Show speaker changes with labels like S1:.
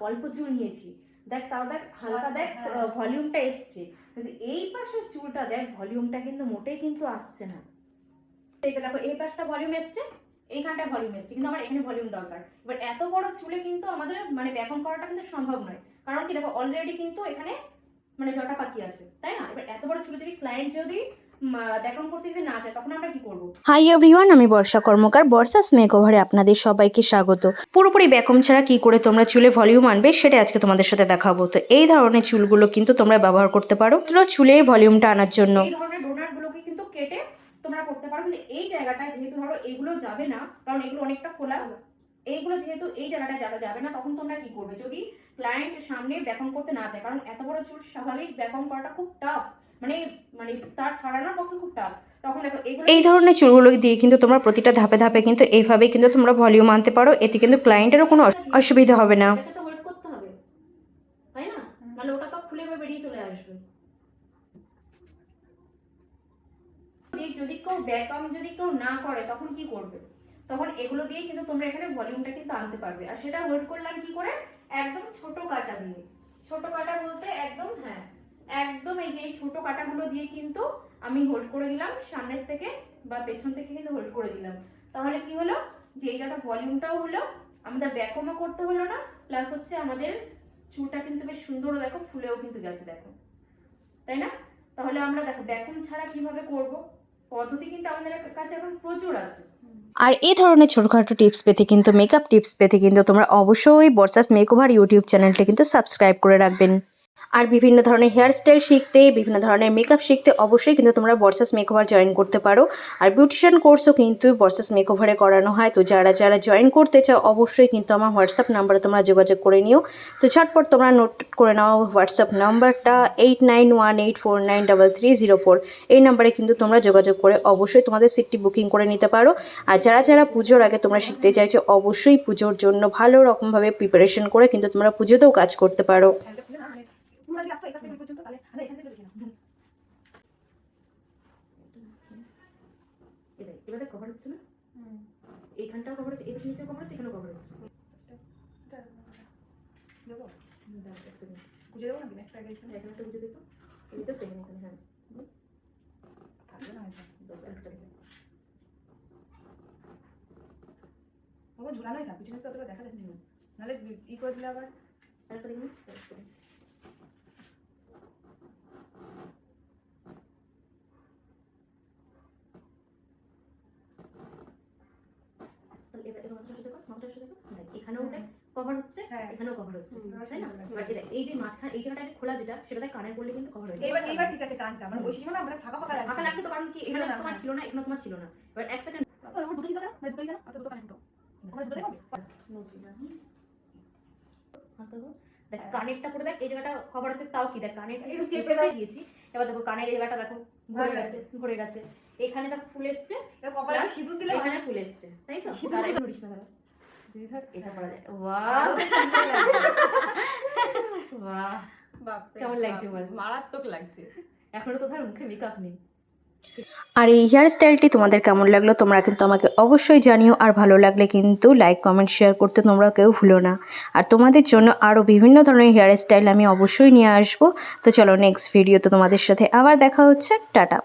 S1: অল্প চুল নিয়েছি। দেখ তাও দেখ হালকা দেখ
S2: হ্যাঁ।
S1: ভলিউমটা এসছে। কিন্তু এই পাশের চুলটা দেখ ভলিউমটা কিন্তু মোটেই কিন্তু আসছে না। এটা দেখো এই পাশটা ভলিউম এসছে এইখানটা ভলিউম এসছে। কিন্তু আমার এখানে ভলিউম দরকার। এবার এত বড় চুলে কিন্তু আমাদের মানে ব্যাকন করাটা কিন্তু সম্ভব নয়। কারণ কি দেখো অলরেডি কিন্তু এখানে মানে জটা পাখি আছে তাই না? এবার এত বড় চুলে যদি ক্লায়েন্ট যদি ব্যাকন করতে যদি না চায় তখন আমরা কি করব?
S3: হাই এভরিওয়ান আমি বর্ষা কর্মকার। বর্ষা স্নেক ওভারে আপনাদের সবাইকে স্বাগত। পুরোপুরি ব্যাকম ছাড়া কি করে তোমরা চুলে ভলিউম আনবে সেটা আজকে তোমাদের সাথে দেখাবো। তো এই ধরনের চুলগুলো কিন্তু তোমরা ব্যবহার করতে পারো চুলে ভলিউমটা আনার জন্য।
S1: এই ধরনের ডোনার গুলোকে কিন্তু কেটে তোমরা করতে পারো। কিন্তু এই জায়গাটায় যেহেতু ধরো এগুলো যাবে না কারণ এগুলো অনেকটা খোলা এইগুলো যেহেতু এই জায়গাটা যাবে যাবে না তখন তোমরা কি করবে? যদি ক্লায়েন্ট সামনে ব্যাকন করতে না চায় কারণ এত বড় চুল স্বাভাবিক ব্যাকন করাটা খুব টাফ মানে মানে তার ছাড়ানোর পক্ষে খুব টাফ তখন
S3: এই ধরনের চুলগুলো দিয়ে কিন্তু তোমরা প্রতিটা ধাপে ধাপে কিন্তু এইভাবেই কিন্তু তোমরা ভলিউম আনতে পারো। এতে কিন্তু ক্লায়েন্টেরও কোনো অসুবিধা হবে না।
S1: হোল্ড করতে হবে তাই না? নাহলে ওটা তো খুলে বেরিয়ে চলে আসবে। যদি যদি কেউ ব্যাকআপ যদি কেউ না করে তখন কি করবে? তখন এগুলো দিয়ে কিন্তু তোমরা এখানে ভলিউমটা কিন্তু আনতে পারবে। আর সেটা হোল্ড করলাম কি করে? একদম ছোট কাটা দিয়ে। ছোট কাটা বলতে একদম হ্যাঁ একদম এই যে এই ছোট কাটাগুলো দিয়ে কিন্তু আমি হোল্ড করে দিলাম, সামনের থেকে বা পেছন থেকে কিন্তু হোল্ড করে দিলাম। তাহলে কি হলো? যে জায়গাটা ভলিউমটাও হলো, আমাদের ব্যাকমও করতে হলো না প্লাস হচ্ছে আমাদের চুলটা কিন্তু বেশ সুন্দর দেখো, ফুলেও কিন্তু গেছে দেখো। তাই না? তাহলে আমরা দেখো ব্যাকম ছাড়া কীভাবে করব? পদ্ধতি কিন্তু আমাদের কাছে এখন প্রচুর আছে।
S3: আর এই ধরনের ছোটখাটো টিপস পেতে কিন্তু মেকআপ টিপস পেতে কিন্তু তোমরা অবশ্যই বর্ষাস মেকওভার ইউটিউব চ্যানেলটা কিন্তু সাবস্ক্রাইব করে রাখবেন। আর বিভিন্ন ধরনের হেয়ার স্টাইল শিখতে, বিভিন্ন ধরনের মেকআপ শিখতে অবশ্যই কিন্তু তোমরা বর্ষাস মেকওভার জয়েন করতে পারো। আর বিউটিশিয়ান কোর্সও কিন্তু বর্ষাস মেকওভারে করানো হয়। তো যারা যারা জয়েন করতে চাও, অবশ্যই কিন্তু আমার হোয়াটসঅ্যাপ নাম্বারে তোমরা যোগাযোগ করে নিও। তো ঝটপট তোমরা নোট করে নাও হোয়াটসঅ্যাপ নাম্বারটা eight nine one eight four nine double three zero four এই নাম্বারে কিন্তু তোমরা যোগাযোগ করে অবশ্যই তোমাদের সিটটি বুকিং করে নিতে পারো। আর যারা যারা পুজোর আগে তোমরা শিখতে চাইছো, অবশ্যই পুজোর জন্য ভালো রকমভাবে প্রিপারেশন করে কিন্তু তোমরা পুজোতেও কাজ করতে পারো।
S2: ওই পর্যন্ত তাহলে তাহলে এখান থেকে দেখি না
S1: এটাই এবারে কভার হচ্ছে না? এইখানটাও কভার হচ্ছে এই পাশে নিচেও কভার হচ্ছে এখানেও কভার হচ্ছে।
S2: দেবো?
S1: দাঁড়াও, এক
S2: দেবো নাকি? একটা আগে
S1: এখানে একটা বুঝে দিত এই তো সেকেন্ড এখানে হ্যাঁ।
S2: থাকবে না। আমার ঝুলানোই থাক পিছনে তো অতটা দেখা যাচ্ছে না। নাহলে ই করে দিলে আবার।
S1: আরেকটা দেখুন এক। তাহলে এবার এবার মাথাটা সোজা কর, মাথাটা সোজা কর। দেখ, এখানেও দেখ কভার হচ্ছে
S2: হ্যাঁ।
S1: এখানেও কভার হচ্ছে। তাই না? এবার এই যে মাঝখানে এই জায়গাটা যে খোলা যেটা সেটা দেখ কানে পড়লে কিন্তু কভার হয়ে
S2: এইবার এইবার ঠিক আছে কানটা মানে ওই সময় আমরা ফাঁকা ফাঁকা
S1: ফাঁকা লাগতো তো কারণ কি এখানে তোমার
S2: হ্যাঁ।
S1: ছিল না এখানে তোমার ছিল না। এবার এক সেকেন্ড
S2: দুটো ছিল না মানে দুটোই কেন? আচ্ছা দুটো কানে দুটো। ওখানে দুটো দেখাবে
S1: দেখ কানেরটা পুরো দেখ এই জায়গাটা কভার হচ্ছে তাও কি? দেখ কানের
S2: একটু
S1: একটু
S2: চেপে।
S1: দিয়েছি এবার দেখো কানের এই জায়গাটা দেখো ভরে গেছে ভরে গেছে। এখানে দেখ ফুল এসছে
S2: এবার কপালে সিঁদুর দিলে
S1: এখানে ফুল এসছে তাই তো?
S2: সিঁদুর
S1: এটা ধরিস না
S2: থাক
S1: এটা করা যায়।
S2: আরও
S1: বাহ
S2: তো
S1: কেমন লাগছে বল?
S2: মারাত্মক লাগছে।
S1: এখনও তো ধর মুখে মেকআপ নেই।
S3: আর এই হেয়ার স্টাইলটি তোমাদের কেমন লাগল তোমরা কিন্তু আমাকে অবশ্যই জানিও আর ভালো লাগলে কিন্তু লাইক কমেন্ট শেয়ার করতে তোমরা কেউ ভুলো না। আর তোমাদের জন্য আরও বিভিন্ন ধরনের হেয়ার স্টাইল আমি অবশ্যই নিয়ে আসব। তো চলো নেক্সট ভিডিওতে তোমাদের সাথে আবার দেখা হচ্ছে। টাটা।